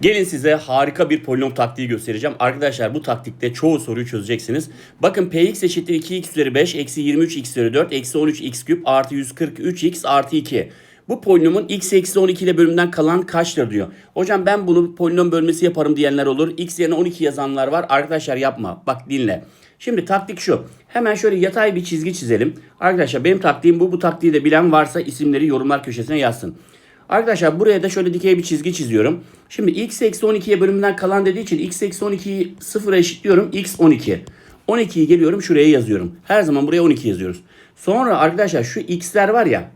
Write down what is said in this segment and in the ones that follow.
Gelin size harika bir polinom taktiği göstereceğim. Arkadaşlar bu taktikte çoğu soruyu çözeceksiniz. Bakın px eşittir 2x üzeri 5 eksi 23x üzeri 4 eksi 13x küp artı 143x artı 2. Bu polinomun x eksi 12 ile bölümden kalan kaçtır diyor. Hocam ben bunu polinom bölmesi yaparım diyenler olur. x yerine 12 yazanlar var. Arkadaşlar yapma. Bak dinle. Şimdi taktik şu. Hemen şöyle yatay bir çizgi çizelim. Arkadaşlar benim taktiğim bu. Bu taktiği de bilen varsa isimleri yorumlar köşesine yazsın. Arkadaşlar buraya da şöyle dikey bir çizgi çiziyorum. Şimdi x eksi 12'ye bölümünden kalan dediği için x eksi 12'yi sıfıra eşitliyorum. x 12. 12'yi geliyorum şuraya yazıyorum. Her zaman buraya 12 yazıyoruz. Sonra arkadaşlar şu x'ler var ya.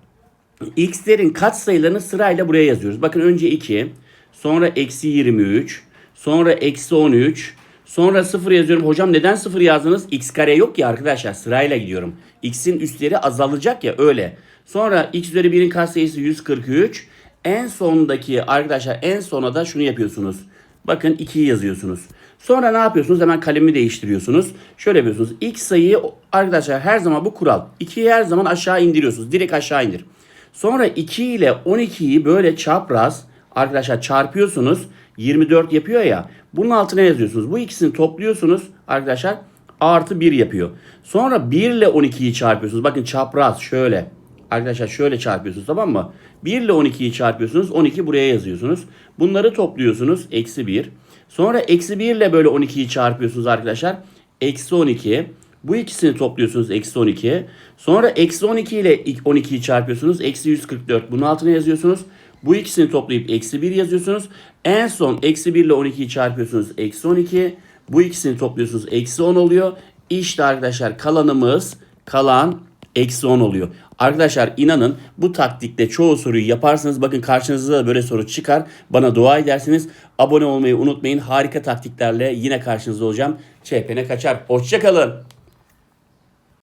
x'lerin katsayılarını sırayla buraya yazıyoruz. Bakın önce 2. Sonra eksi 23. Sonra eksi 13. Sonra 0 yazıyorum. Hocam neden 0 yazdınız? X kare yok ya arkadaşlar. Sırayla gidiyorum. X'in üstleri azalacak ya öyle. Sonra x üzeri 1'in katsayısı 143. En sondaki arkadaşlar en sona da şunu yapıyorsunuz. Bakın 2'yi yazıyorsunuz. Sonra ne yapıyorsunuz? Hemen kalemi değiştiriyorsunuz. Şöyle yapıyorsunuz. X sayıyı arkadaşlar her zaman bu kural. 2'yi her zaman aşağı indiriyorsunuz. Direkt aşağı indir. Sonra 2 ile 12'yi böyle çapraz arkadaşlar çarpıyorsunuz. 24 yapıyor ya. Bunun altına yazıyorsunuz. Bu ikisini topluyorsunuz arkadaşlar. Artı 1 yapıyor. Sonra 1 ile 12'yi çarpıyorsunuz. Bakın çapraz şöyle. Arkadaşlar şöyle çarpıyorsunuz tamam mı? 1 ile 12'yi çarpıyorsunuz. 12 buraya yazıyorsunuz. Bunları topluyorsunuz. Eksi 1. Sonra eksi 1 ile böyle 12'yi çarpıyorsunuz arkadaşlar. Eksi 12. Bu ikisini topluyorsunuz eksi 12. Sonra eksi 12 ile 12'yi çarpıyorsunuz. Eksi 144. Bunun altına yazıyorsunuz. Bu ikisini toplayıp eksi 1 yazıyorsunuz. En son eksi 1 ile 12'yi çarpıyorsunuz. Eksi 12. Bu ikisini topluyorsunuz. Eksi 10 oluyor. İşte arkadaşlar kalanımız kalan eksi 10 oluyor. Arkadaşlar inanın bu taktikte çoğu soruyu yaparsınız. Bakın karşınızda da böyle soru çıkar. Bana dua edersiniz. Abone olmayı unutmayın. Harika taktiklerle yine karşınızda olacağım. ÇPN kaçar. Hoşçakalın.